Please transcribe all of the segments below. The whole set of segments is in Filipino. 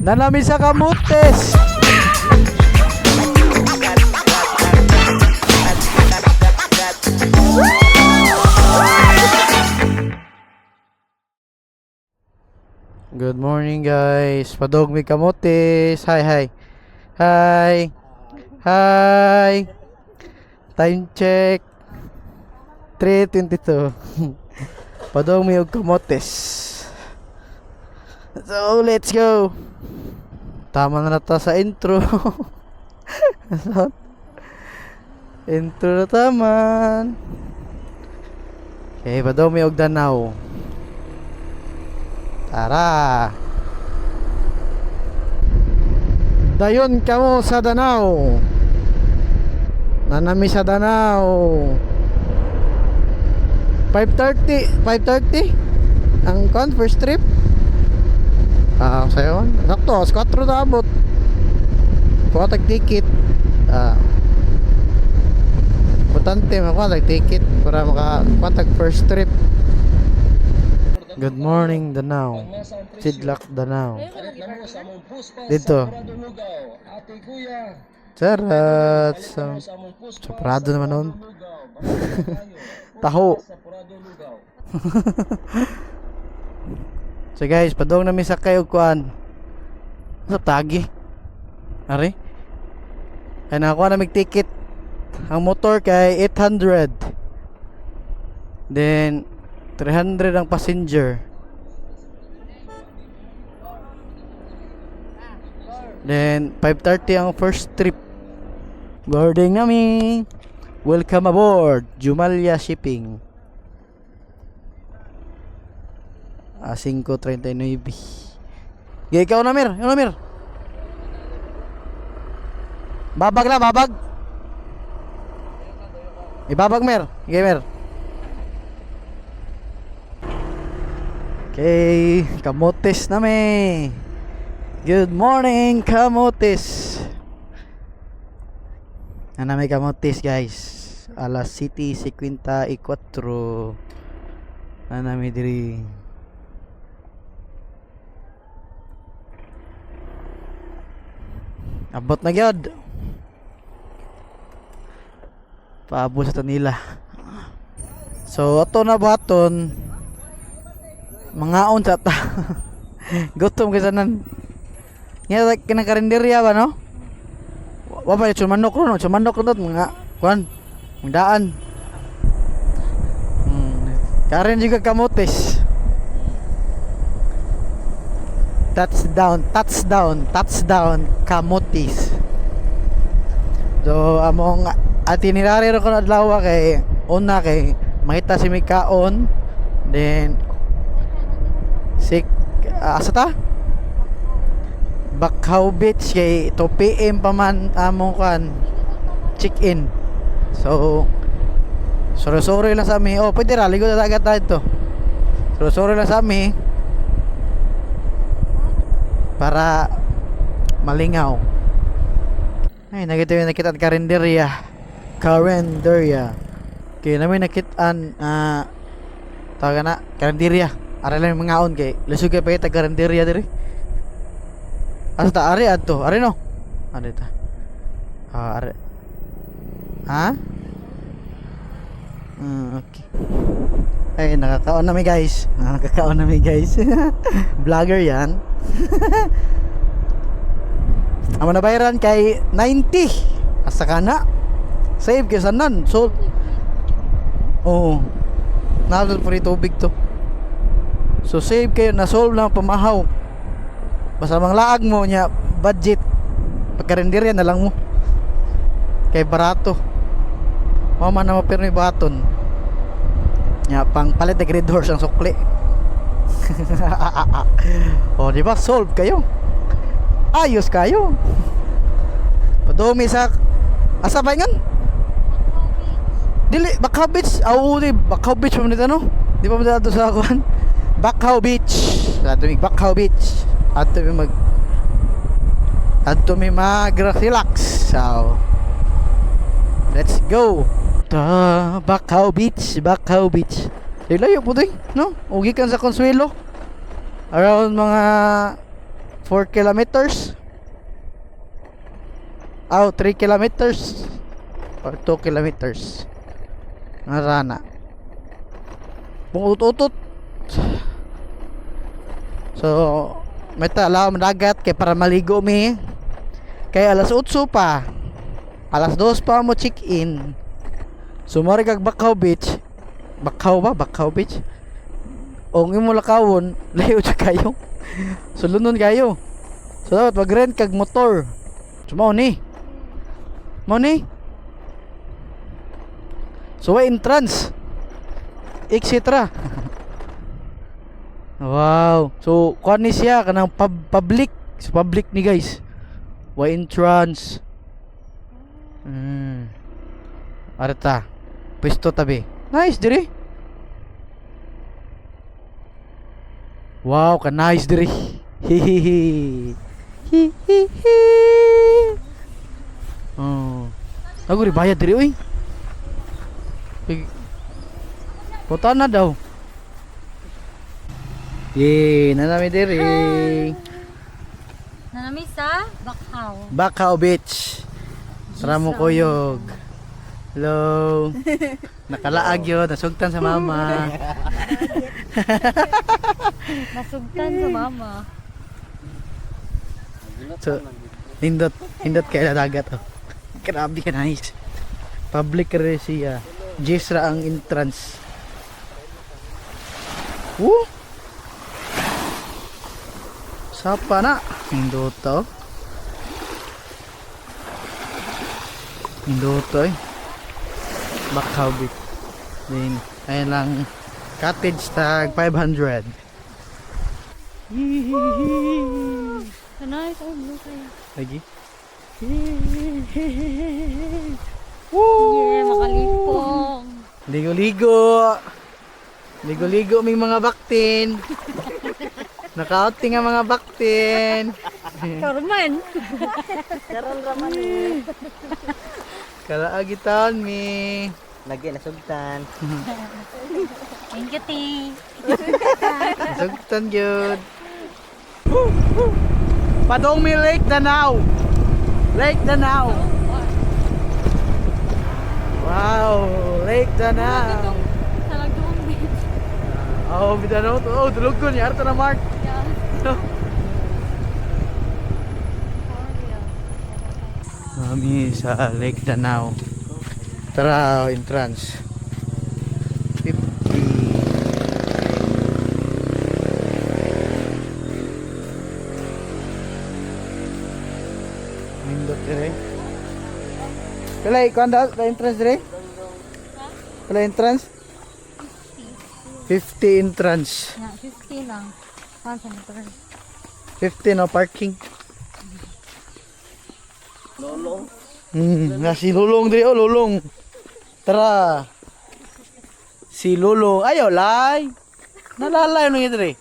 Nanami sa kamutes. Good morning guys. Padog mi kamotes. Hi hi. Hi. Hi. Time check. 3.22 Padong mi og kamotes So let's go. Tama na nata sa intro. Intro na taman. Okay, padong mi og danaw Tara. Dayon kamo sa danaw Nanami sa danaw 5.30 5.30 ang con first trip ah sayo sakto alas 4 na abot kuha tag ticket. Ah. Importante makuha tag ticket para maka kuha tag first trip. Good morning Danao. Sidlak Danao. Dito. Sarat sa, sa Prado naman nun. Taho So guys, padong namin sa kayo kuan. Sa tagi. Ari. Ay nakakuha na mig ticket. Ang motor kay 800. Then 300 ang passenger. Then 5:30 ang first trip. Boarding namin. Welcome aboard Jumalia Shipping. Ah, 5.39 Gaya ikaw na Mir, ikaw na Mir. Babag na, babag. Ibabag Mir, Gaya Mir. Okay, kamotes na me. Good morning, kamotes. Ano may kamotes guys? Alas City 54 Ano may diri Abot na gyud. Paabot sa nila. So ato na baton mga on sa ta. Gutom kasi nan. Nga kinang karinderya ba no? Wa pa yung manok ron, yung manok ron mga kuan. Ang daan. Hmm. Karin juga kamotes. Touchdown, touchdown, touchdown, kamotis. So, among itinerary ro ko adlaw kay una kay makita si Mikaon then si uh, asa ta? Bakhaw Beach kay 2 PM pa man among kan check in. So sorry-sorry lang sa amin. Oh, pwede ra ligo sa dagat tayo to. Sorry-sorry lang sa amin para malingaw. Ay nagito yung nakita karinderya karinderya kaya namin nakitaan ah tawagan na karinderya ara lang yung mga on kay lusog kay pa kita karinderya diri asa ta ari adto ari no? Ano ta. Ah ari. Ha? Hmm, okay. Ay nakakaon na mi guys. Nakakaon na mi guys. Vlogger yan Amo na bayaran kay 90. Asa ka na? Save kay sanan. So Oo. Nalod po tubig to. So save kayo na solve lang pamahaw. Basta mang laag mo nya budget. Pagkarenderya na lang mo. Kay barato. Mama na mapirmi baton. Nya pang palit na grid horse ang sukli. o, di ba? Solve kayo. Ayos kayo. Padumi sa asa ba ngan? Dili Bakaw Beach. Aw, di Bakaw Beach pa man dito, no? Di pa man dito sa kuan. Bakaw Beach. Ato mi Bakaw Beach. Ato mi mag Ato mi mag relax. So, let's go. Ta Bakaw Beach, Bakaw Beach. Layo po din, no? Ugi kan sa Consuelo. Around mga 4 kilometers. Oh, 3 kilometers. Or 2 kilometers. Narana. Bungut-utot. So, may talaw dagat kay para maligo mi. Kay alas 8 pa. Alas 2 pa mo check-in. So, mori kag Bakaw Beach. Bakaw ba? Bakaw Beach? O ng imo lakawon, layo sa kayo. so, lunon kayo. So, dapat mag-rent kag motor. So, mao ni. Mao ni. So, way entrance. Etc. wow. So, kuan ni siya kanang pub public. So, public ni guys. Way entrance. Hmm. Arta. Pwesto tabi. Nice diri. Wow, ka nice diri. Hihihi. Hihihi. Oh. Ako rin bayad diri oy. Punta na daw. Yee, nanami diri. Nanami sa Bakaw. Bakaw Beach. Tara mo kuyog. Hello. Nakalaag yun, nasugtan sa mama. Nasugtan sa mama. So, hindot, hindot kaya na dagat oh. Grabe ka nice. Public rin siya. Jesra ang entrance. Woo! Sapa na. Hindot to. Hindot to eh. Bakaw bit. Then, lang. Cottage tag 500. Kanay, oh, blue kayo. Lagi. Yeah, makalipong. Ligo-ligo. Ligo-ligo may mga baktin. Naka-outing ang mga baktin. Karman. Kalaagitan mi. Lagi nasugtan. Thank you, T. Sugtan gyud. Padong mi Lake Danau. Lake Danau. Wow, Lake beach. Oh, Danau to. Oh, dulog ko ni Arta na Mark. Yeah. Kami sa Lake Danau. Tara, entrance. Nindot dire. Kala ikaw anda sa entrance dire? Kala entrance? 50 entrance. Yeah, 50 lang. Saan sa motor? 50 no parking. Lolong. Hmm, nga si Lulong diri oh, Lulong. Tara. Si Lulong. Ayo, lay. Nalalay no yun diri.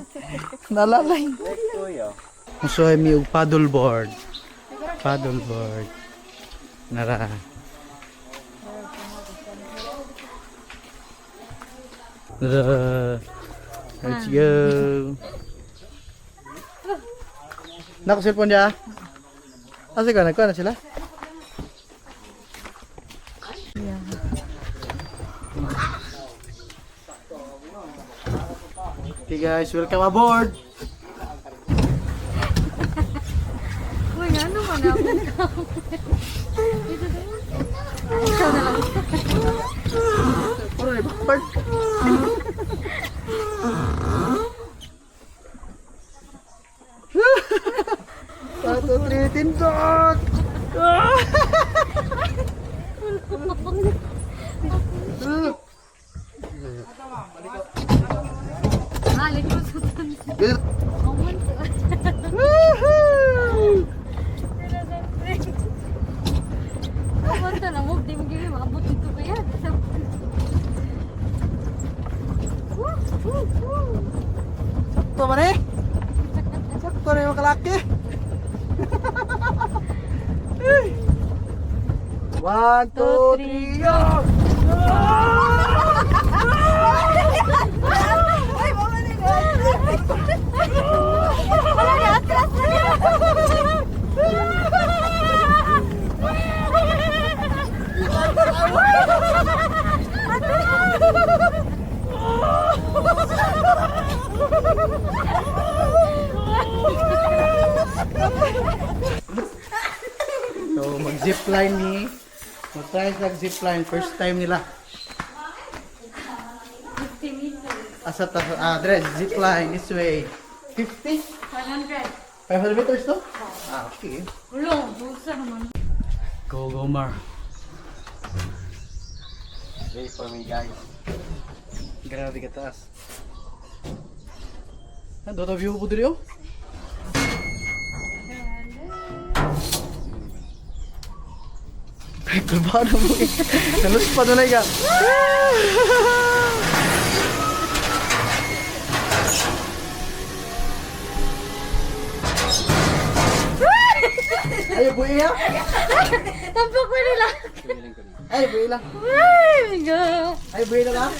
Nalalay. Kuya. So mi og paddle board. Paddle board. Nara. Nara. Let's go. Nako cellphone dia. Asa ka nagkuha na sila? Yeah. Okay guys, welcome aboard. Uy, ano man ako? Ikaw na lang. Puro ni Bart. Satu, three, tindok! Halik mo sa tansi. Common to. Woohoo! Common to na mo. Di mo gini makabot dito kaya. Sakto man eh! Sakto na yung kalaki! One, two, three, go! so, mag-zipline ni Mag-try sa zipline. First time nila. Asa ta? Ah, dre, zipline. This way. 50? 500. 500 meters, no? Ah, okay. Ulo, bulsa naman. Go, go, Mar. Wait for me, guys. Grabe ka taas. Ano, to view po dito? Ay, kalbado mo eh. Nalos pa doon ka. Ay, buhay ya? Tampak ko nila. Ay, buhay lang. Ay, my God. Ay, buhay na lang.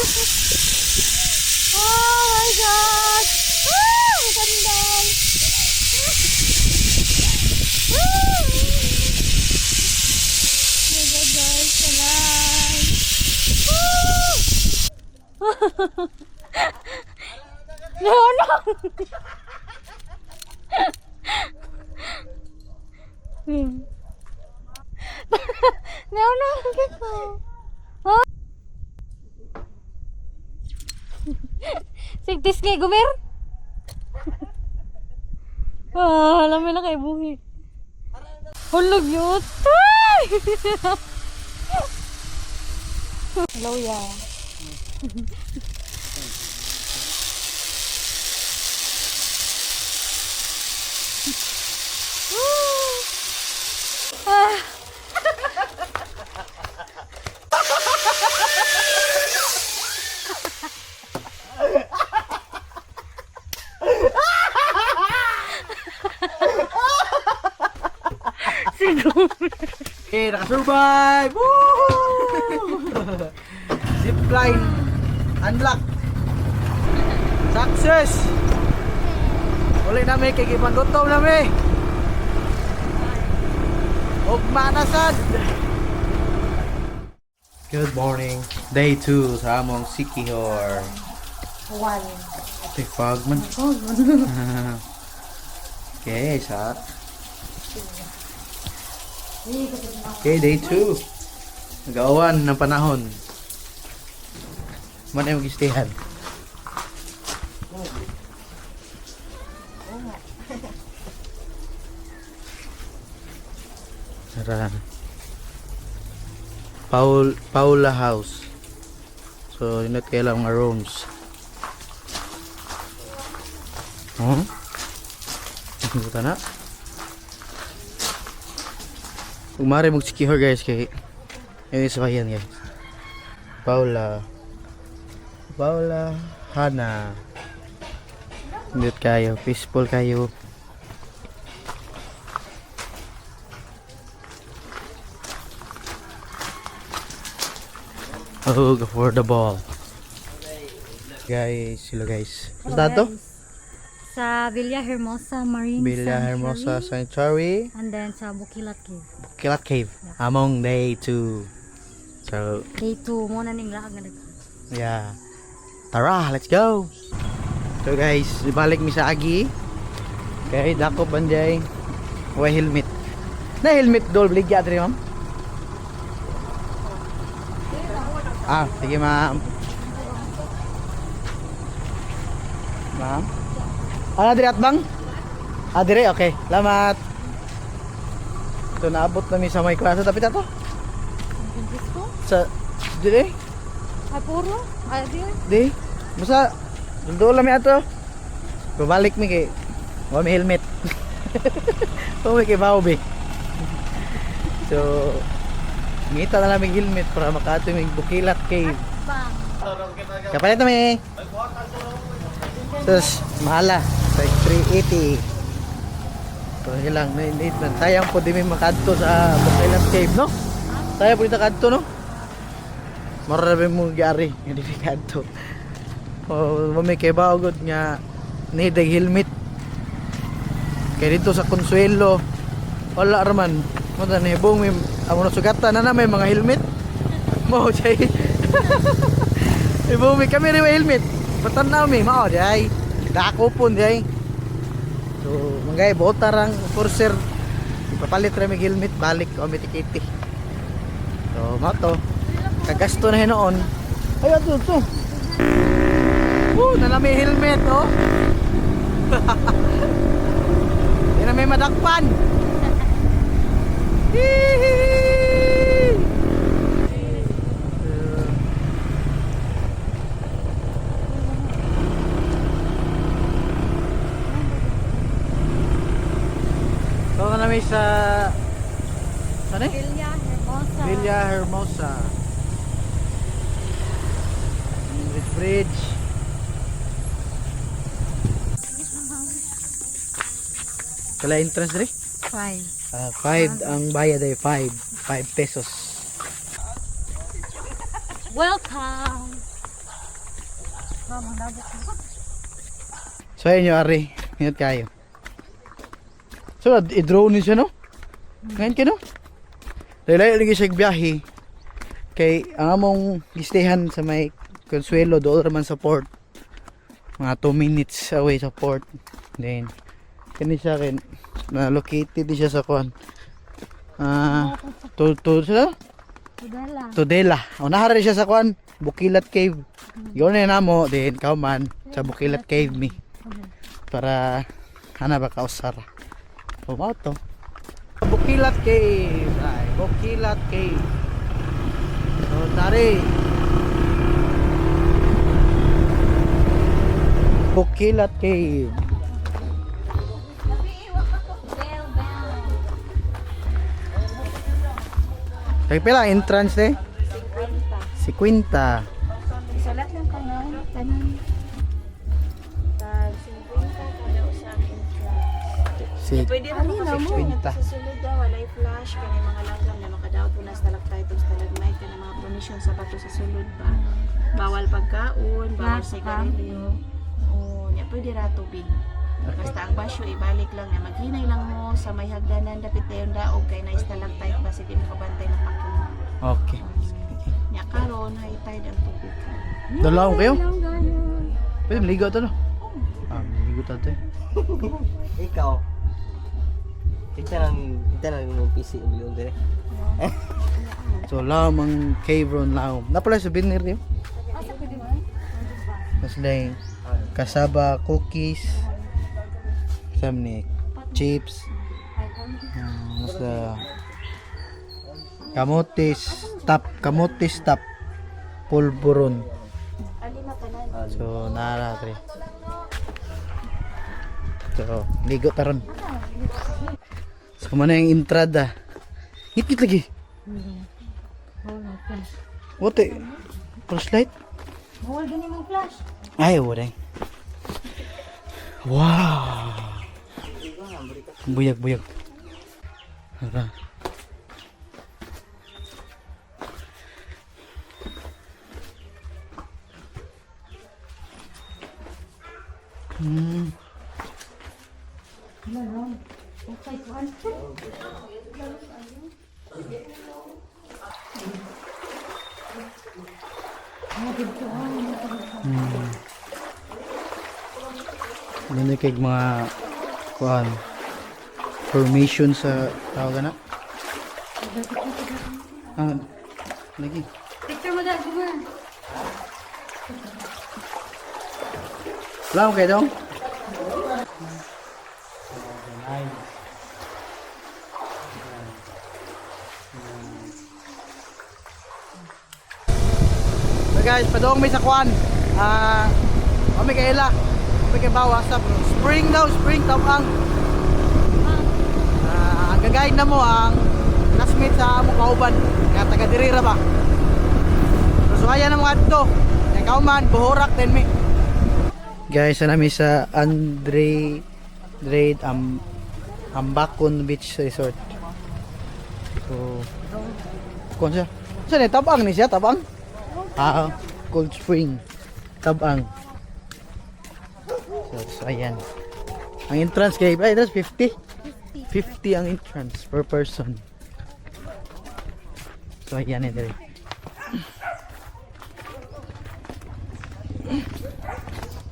Oh my God! Ah, magandang! Ah! Oh my God, guys, kalay! No, no! Hmm. no, no, gito. Oh. Sigtis kay Gumer? ah, alam mo na kay Buhi. Hulog yun. Ay! Hello, ya. Okay, nakasurvive! Woo! Zipline unlock. Success! Uli namin, kay Gibang gutom namin. Ugma na sad. Good morning. Day 2 sa among Sikihor. One. Ay, fog man. okay, sa. Okay, day 2. Nag-awan ng panahon. Man ay mag-istihan. Tara. Paul Paula House. So, inat kayo lang mga rooms. Oh? Buta na. Kung maaari mag-secure guys kay yung isa pa yan guys. Paula. Paula. Hana. Hindi kayo. Peaceful kayo. Oh, go for the ball. Guys, sila guys. Basta to? Sa Villa Hermosa Marine Villa Hermosa Sanctuary. And then sa Bukilat Cave. Kilat Cave. Among day 2. So, Day 2, muna ning laag nag yeah. Tara, let's go! So guys, ibalik mi sa agi. Kaya dako banday. Way helmet. Na helmet dol bligya diri ma'am. Ah, sige ma'am. Ma'am. Ano diri at bang? Ah, okay. Salamat. Ito naabot na mi sa may klase. Tapit ato? Francisco? Sa, diri? Ay, puro? Ay, di. Basta doon lang mi ato. Babalik mi kay wa mi helmet. Mi kay Baubi. So, ngita na namin helmet para makato mi Bukilat. Bang. Kapalit na mi. Tapos, mahala. Sa 380. So, yun lang. Need na. Sayang po di mi makadto sa Bukilat Cave, no? Sayang po dito kadto, no? Marami mo gyari. Hindi mi kadto. O, mami kay baugod nga need ang helmet. Kaya dito sa Consuelo, wala raman. Mo ta ni bong may amo na sugatan na na may mga helmet. Mo jay. Ibong may kami rin may helmet. Patan na mi mao jay. Dako pun jay. So, manggay, bota rang forcer. Ipapalit rin may helmet, balik o may tikiti. So, mo to. Kagasto na hinoon. Ay, ato, ito. Oh, nala may helmet, oh. Na may madakpan. Hihihi. Namin sa... Saan eh? Villa Hermosa. Villa Hermosa. English Bridge. Kala entrance rin? Five. Ah, 5 ang bayad ay 5. 5 pesos. Welcome! Mama, nabot mo. So ayun yung ari. Ingat kayo. So i-drone siya no? Ngayon ka no? Dahil lagi siya biyahe. Kay ang among gistehan sa may Consuelo doon naman sa port. Mga 2 minutes away sa port. Then kani siya kin na located siya sa kuan. Ah, to to sa Tudala. Tudela. O nahara siya sa kuan, Bukilat Cave. Yun na namo din kauman sa Bukilat Cave mi. Para hana ba kausar. O mao to. Bukilat Cave. Ay, Bukilat Cave. So tari. Bukilat Cave. Kaya pila entrance eh? 50. Salat lang tanan, tanan. Si Pwede ra mo kasi sa sulod daw walay flash kani mga langgam na makadaot po na stalactite ug stalagmite kana mga permission sa bato sa sulod ba. Bawal pagkaon, bawal sigarilyo. Oo, nya pwede ra tubig. Basta ang basyo ibalik lang na maghinay lang mo sa may hagdanan dapit dayon daog kay na stalactite ba sige mo kabantay ng pakin. Okay. Nya karon high tide ang tubig. Dalaw kayo? Lang ganun. Pwede maligo to no? Ah, maligo eh. Ikaw. Kita nang kita nang mong PC yung dire. So, lamang cave ron laom. Napala souvenir yun. Asa pwede mo? Mas lang kasaba cookies. Sam ni chips. Ah, Mas la kamotes tap kamotes tap pulburon. Na. So, nara tre. So, ligo taron. So, mana yung entrada. Hit lagi. What the? Flashlight? Bawal ganun mong flash. Ay, wala. Wow! Buyag, buyag. Hala. Hmm. Okay, kuhan. Ano kay mga kuan formation sa tawag na? Ah, lagi. Picture mo dahil mo. Wala mo kayo dong? So guys, padong may sakwan. Ah, kami kay Ela. Kami kay Bawa sa spring daw, spring tabang. Ah, ang gagayad na mo ang classmate sa among kauban. Kaya taga diri ra ba? So, ayan ang mga adto. Yang kauman, buhorak din mi. Guys, na namin sa Andre Drade Am Ambakon Beach Resort. So, kung siya? Saan eh? Tabang ni siya? Tabang? Ah, Cold Spring. Tabang. So, so ayan. Ang entrance kay, ay, that's 50? 50 ang entrance per person. So, ayan eh, dali.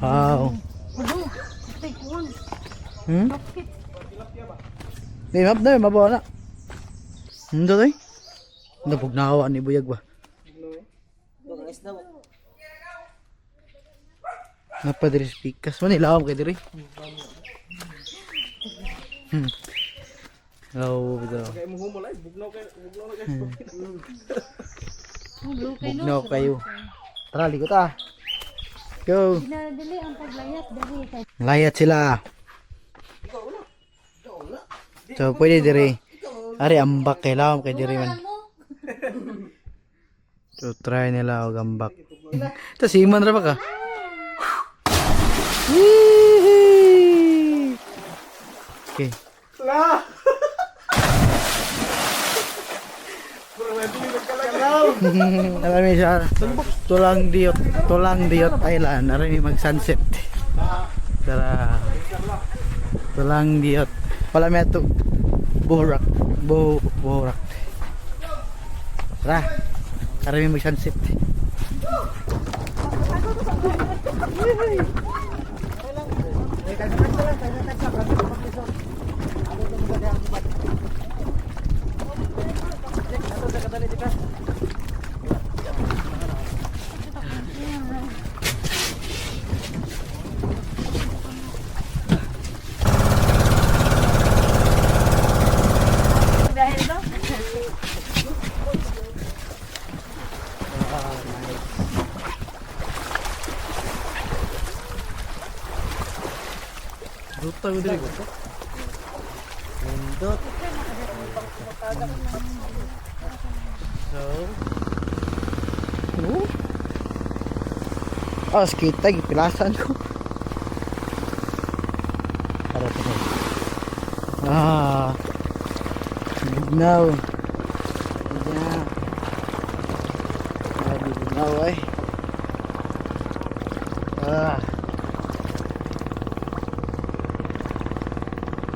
Wow. Hmm? Di map na, mabawa na. Hindi to. Napog nakawa ni Buyag ba? Ang isda mo. Napadiri speakers. Manila ako kay diri. Hmm. Oh, bitaw. Bugnaw kayo. Tara, likot ah. Go. Dinadali ang paglayat dali kay Layat sila. So, pwede diri. Ari, ambak kay lawam kay diri man. So, try nila og ambak. Ito, siman ra ba ka? Okay. Alam mo siya, tulang diot, tulang diot alam mo mag sunset. Tara. Tulang diot. Wala may ito. Burak. Bu, burak. Tara. Tara may mag sunset. dahil ba? Ruta ko diri. Nindot. So. Oh. Skita gipilasan ko. Para. Ah. Bugnaw. Bugnaw. Ah, bugnaw ay. Ah.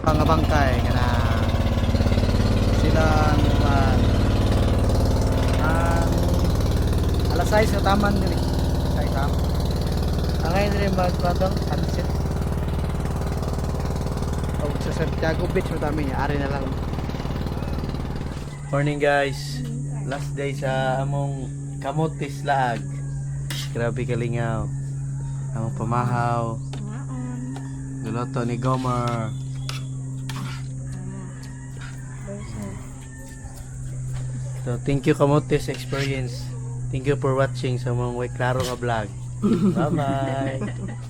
Pangabangkay kana silang uh, ang alas 6 na taman nila. Say tam. Ang ngayon rin magpatong sunset. Oh, sa Santiago Beach matami niya. Ari na lang. Morning guys. Last day sa among Kamutis Lag. Grabe kalingaw. Among pamahaw. Luloto ni Gomer. So thank you Kamutis Experience. Thank you for watching sa mga way klaro nga vlog. Bye bye.